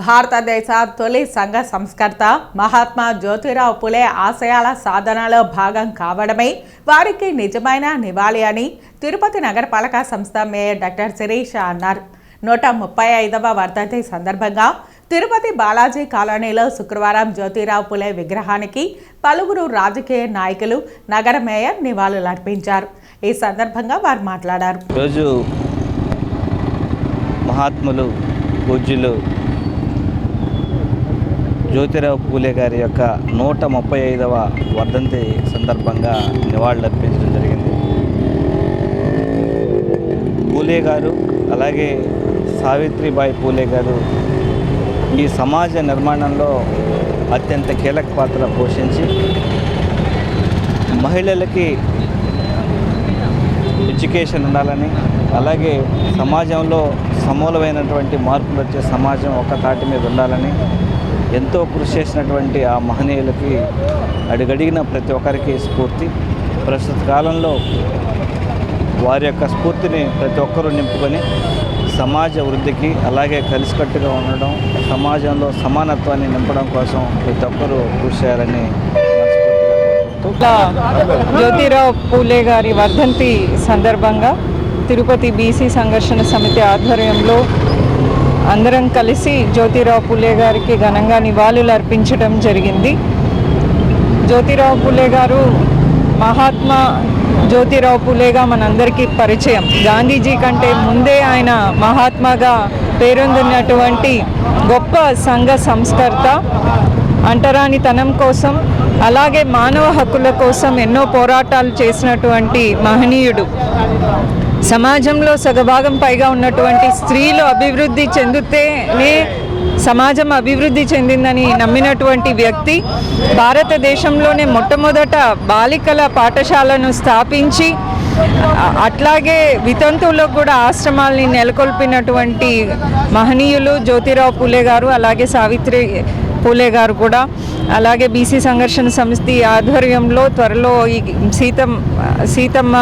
భారతదేశ తొలి సంఘ సంస్కర్త మహాత్మా జ్యోతిరావు పులే ఆశయాల సాధనలో భాగం కావడమే వారికి నిజమైన నివాళి అని తిరుపతి నగరపాలక సంస్థ మేయర్ డాక్టర్ శిరీష అన్నారు. నూట ముప్పై ఐదవ వర్ధంతి సందర్భంగా తిరుపతి బాలాజీ కాలనీలో శుక్రవారం జ్యోతిరావు పులే విగ్రహానికి పలువురు రాజకీయ నాయకులు నగర మేయర్ నివాళులు అర్పించారు. ఈ సందర్భంగా వారు మాట్లాడారు. రోజు మహాత్ములు పూజ్యులు జ్యోతిరావు పూలే గారి యొక్క నూట ముప్పై ఐదవ వర్ధంతి సందర్భంగా నివాళులర్పించడం జరిగింది. పూలే గారు అలాగే సావిత్రిబాయి పూలే గారు ఈ సమాజ నిర్మాణంలో అత్యంత కీలక పాత్ర పోషించి మహిళలకి ఎడ్యుకేషన్ ఉండాలని అలాగే సమాజంలో సమూలమైనటువంటి మార్పులు వచ్చే సమాజం ఒక తాటి మీద ఉండాలని ఎంతో కృషి చేసినటువంటి ఆ మహనీయులకి అడుగడిగిన ప్రతి ఒక్కరికి స్ఫూర్తి. ప్రస్తుత కాలంలో వారి యొక్క స్ఫూర్తిని ప్రతి ఒక్కరూ నింపుకొని సమాజ వృద్ధికి అలాగే కలిసికట్టుగా ఉండడం సమాజంలో సమానత్వాన్ని నింపడం కోసం ప్రతి ఒక్కరూ కృషి చేయాలని జ్యోతిరావు పూలే గారి వర్ధంతి సందర్భంగా తిరుపతి బీసీ సంఘర్షణ సమితి ఆధ్వర్యంలో అందరం కలిసి జ్యోతిరావు పూలే గారికి ఘనంగా నివాళులు అర్పించడం జరిగింది. జ్యోతిరావు పూలే గారు మహాత్మా జ్యోతిరావు పూలేగా మనందరికీ పరిచయం. గాంధీజీ కంటే ముందే ఆయన మహాత్మాగా పేరొందినటువంటి గొప్ప సంఘ సంస్కర్త. అంటరానితనం కోసం అలాగే మానవ హక్కుల కోసం ఎన్నో పోరాటాలు చేసినటువంటి మహనీయుడు. సమాజంలో సగభాగం పైగా ఉన్నటువంటి స్త్రీలు అభివృద్ధి చెందితేనే సమాజం అభివృద్ధి చెందిందని నమ్మినటువంటి వ్యక్తి భారతదేశంలోనే మొట్టమొదట బాలికల పాఠశాలను స్థాపించి అట్లాగే వితంతువులకు కూడా ఆశ్రమాల్ని నెలకొల్పినటువంటి మహనీయులు జ్యోతిరావు పూలే గారు అలాగే సావిత్రి పూలే గారు కూడా అలాగే బీసీ సంఘర్షణ సమితి ఆధ్వర్యంలో త్వరలో ఈ సీతమ్మ సీతమ్మ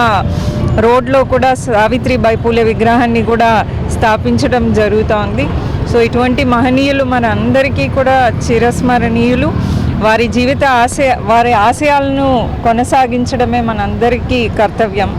రోడ్లో కూడా సావిత్రిబాయి పూలే విగ్రహాన్ని కూడా స్థాపించడం జరుగుతోంది సో ఇటువంటి మహనీయులు మన అందరికీ కూడా చిరస్మరణీయులు. వారి జీవిత ఆశయ వారి ఆశయాలను కొనసాగించడమే మనందరికీ కర్తవ్యం.